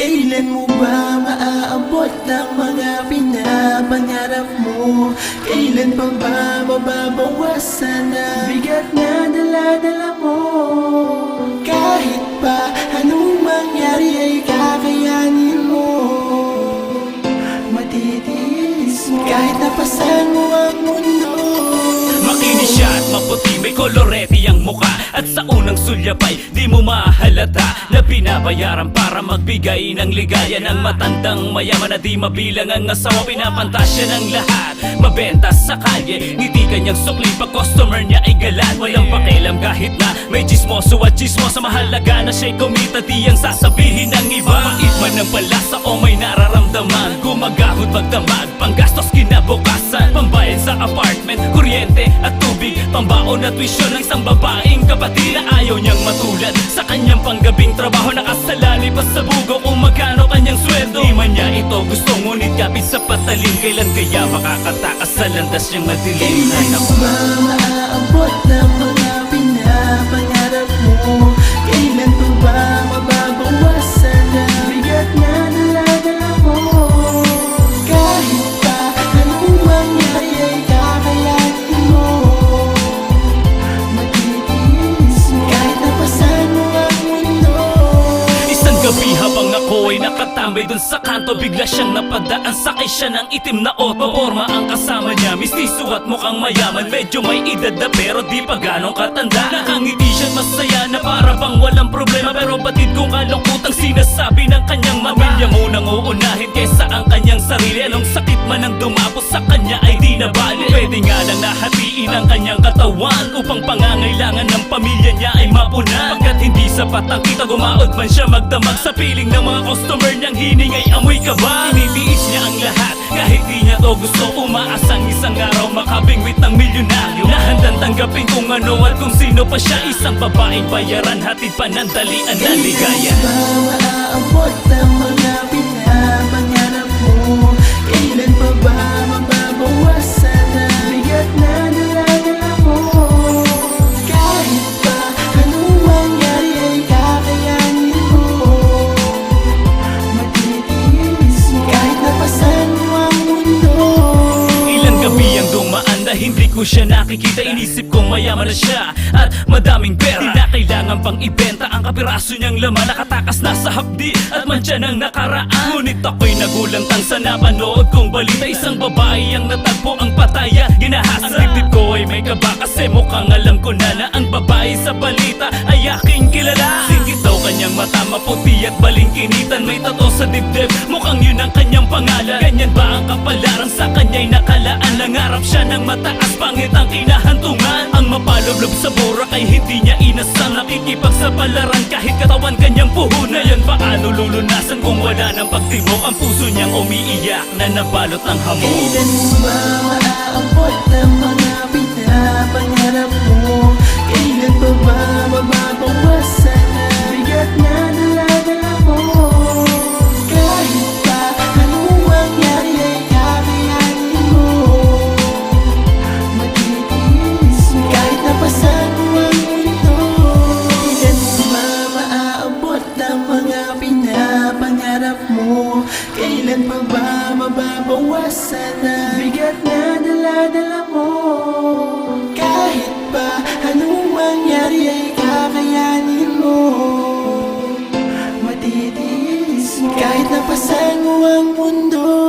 Kailan mo ba maaabot ang mga pinapangarap mo? Kailan pa ba mababawasan ang bigat na dala-dala mo? Kahit pa anong mangyari ay kakayanin mo Matitiis mo Kahit napasan mo ang mundo Makinis at maputi May muka At sa unang sulyapay Di mo mahalata Na binabayaran para magbigay ng ligaya Ng matandang mayaman na di mabilang Ang asawa. Pinapantasya ng lahat Mabenta sa kalye. Ngiti kanyang sukli Pag customer niya ay galat Walang pakialam kahit na May chismoso at chismosa. Mahalaga na siya'y kumita Di ang sasabihin ng iba. Mapait man ng palasa o may nararamdaman. Gumagahod magdamag Panggastos kinabukasan. Pambayad sa apartment Kuryente at tubig. Pambaon at tuition ng isang babaeng kapatid Na ayaw niyang matulad Sa kanyang panggabing trabaho. Nakasalali pa sa bugo Kung magkano kanyang sweldo. Di man niya ito gusto Ngunit kapit sa patalim Kailan kaya makakatakas sa landas niyang madilim Kailan ba maaabot ng nakatambay dun sa kanto Bigla siyang napadaan. Sakay siya ng itim na auto Paporma ang kasama niya, mistiso at mukhang mayaman. Medyo may edad na pero di pa ganong katanda. Nakangiti siya masaya na para bang walang problema. Pero batid kong kalungkutang sinasabi ng kanyang pamilya Munang uunahin kesa ang kanyang sarili. Anong sakit man ang dumapos sa kanya ay di na bali. Pwede nga lang nahatiin ang kanyang katawan Upang pangangailangan ng pamilya niya ay mapunan. Pagkat hindi sapat ang kita gumaod man siya magdamag. Sa piling ng mga customer niyang hining ay amoy kaba Initiis niya ang lahat kahit di niya to gusto. Umaasang isang araw makabingwit ng milyonaryo. Na handang tanggapin kung ano at kung sino pa siya. Isang babaeng bayaran hatid pa ng dalian na ligaya Kailan ba maaabot ang mga pinapangarap na hindi ko siya nakikita Inisip kong mayaman na siya at madaming pera. Di na kailangan pang ibenta ang kapiraso niyang laman. Nakatakas na sa hapdi at mantya ng nakaraan. Ngunit ako'y nagulantang sa napanood kong balita. Isang babae ang natagpo ang pataya Ginahasa. Ang dibdib ko ay may kaba kasi mukhang alam ko na Na ang babae sa balita ay aking kilala. Singit daw kanyang mata maputi at balingkinitan May tato sa dibdib mukhang yun ang kanyang pangalan. Ganyan ba ang kapalaran sa kanya'y nakalaan Nangarap siya ng mataas pangit ang kinahantungan. Ang mapalublob sa burak ay hindi niya inasam Nakikipagsapalaran kahit katawan kanyang puhunan Yan paano lulunasan kung wala ng pagtibok Ang puso niyang umiiyak na nabalot ng hamon Kailan mo mga pinapangarap mo? Kailan pa ba mababawasan ang bigat na dala-dala mo? Kahit pa anong mangyari ay kakayanin mo Matitiis mo Kahit napasan mo ang mundo